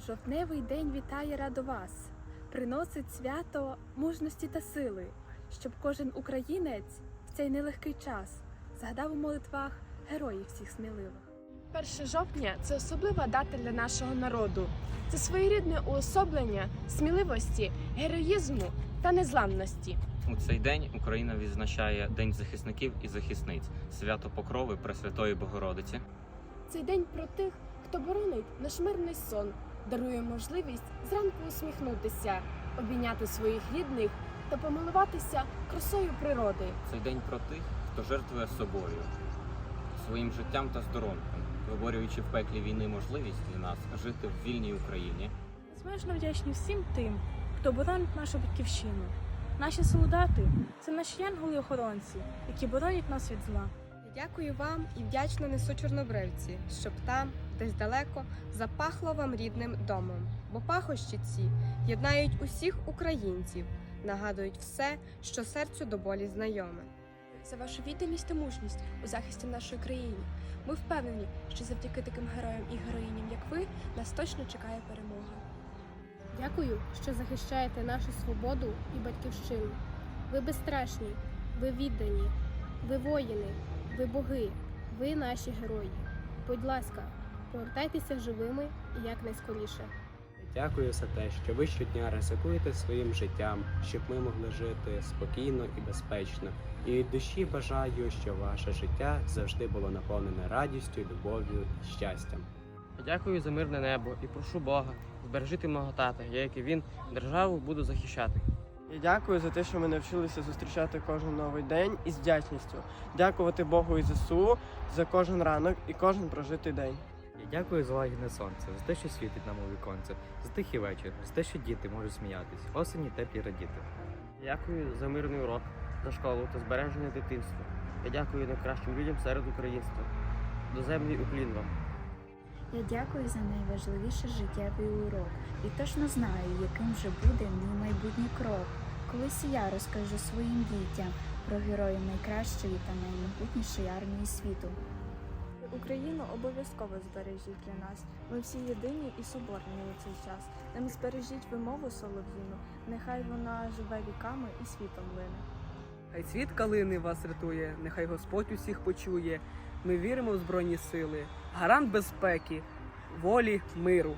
Жовтневий день вітає радо вас, приносить свято мужності та сили, щоб кожен українець в цей нелегкий час згадав у молитвах героїв всіх сміливих. 1 жовтня це особлива дата для нашого народу. Це своєрідне уособлення сміливості, героїзму та незламності. У цей день Україна відзначає День захисників і захисниць, свято Покрови Пресвятої Богородиці. Цей день про тих, хто боронить наш мирний сон, дарує можливість зранку усміхнутися, обійняти своїх рідних та помилуватися красою природи. Цей день про тих, хто жертвує собою, своїм життям та здоров'ям, виборюючи в пеклі війни можливість для нас жити в вільній Україні. Безмежно вдячні всім тим, хто боронить нашу батьківщину. Наші солдати це наші янголи-охоронці, які боронять нас від зла. Дякую вам і вдячно несу чорнобривці, щоб там, десь далеко, запахло вам рідним домом. Бо пахощі ці єднають усіх українців, нагадують все, що серцю до болі знайоме. За вашу відданість та мужність у захисті нашої країни. Ми впевнені, що завдяки таким героям і героїням, як ви, нас точно чекає перемога. Дякую, що захищаєте нашу свободу і батьківщину. Ви безстрашні, ви віддані, ви воїни, ви боги, ви наші герої. Будь ласка, повертайтеся живими і якнайскоріше. Дякую за те, що ви щодня ризикуєте своїм життям, щоб ми могли жити спокійно і безпечно. І від душі бажаю, щоб ваше життя завжди було наповнене радістю, любов'ю і щастям. Дякую за мирне небо і прошу Бога збережити мого тата, я, як і він, державу буду захищати. Я дякую за те, що ми навчилися зустрічати кожен новий день із вдячністю, дякувати Богу і ЗСУ за кожен ранок і кожен прожитий день. Я дякую за лагідне сонце, за те, що світить нам у віконце, за тихий вечір, за те, що діти можуть сміятись, осені теплі радіти. Дякую за мирний урок, за школу та збереження дитинства. Я дякую найкращим людям серед українства. До землі уклін вам. Я дякую за найважливіший життєвий урок і точно знаю, яким же буде мій майбутній крок. Колись і я розкажу своїм дітям про героїв найкращої та наймогутнішої армії світу. Україну обов'язково збережіть для нас. Ми всі єдині і соборні у цей час. Нам збережіть вимову солов'їну, нехай вона живе віками і світом лине. Хай цвіт калини вас рятує, нехай Господь усіх почує. Ми віримо в Збройні сили, гарант безпеки, волі, миру.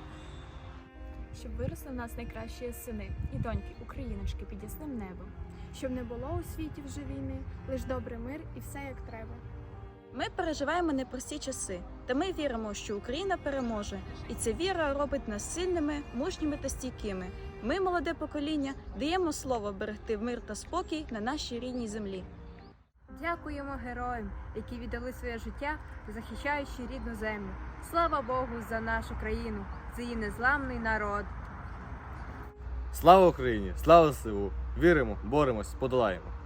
Щоб виросли в нас найкращі сини і доньки, україночки під ясним небом. Щоб не було у світі вже війни, лиш добрий мир і все як треба. Ми переживаємо непрості часи, та ми віримо, що Україна переможе, і ця віра робить нас сильними, мужніми та стійкими. Ми, молоде покоління, даємо слово берегти мир та спокій на нашій рідній землі. Дякуємо героям, які віддали своє життя, захищаючи рідну землю. Слава Богу за нашу країну, за її незламний народ. Слава Україні! Слава СУ! Віримо, боремось, подолаємо!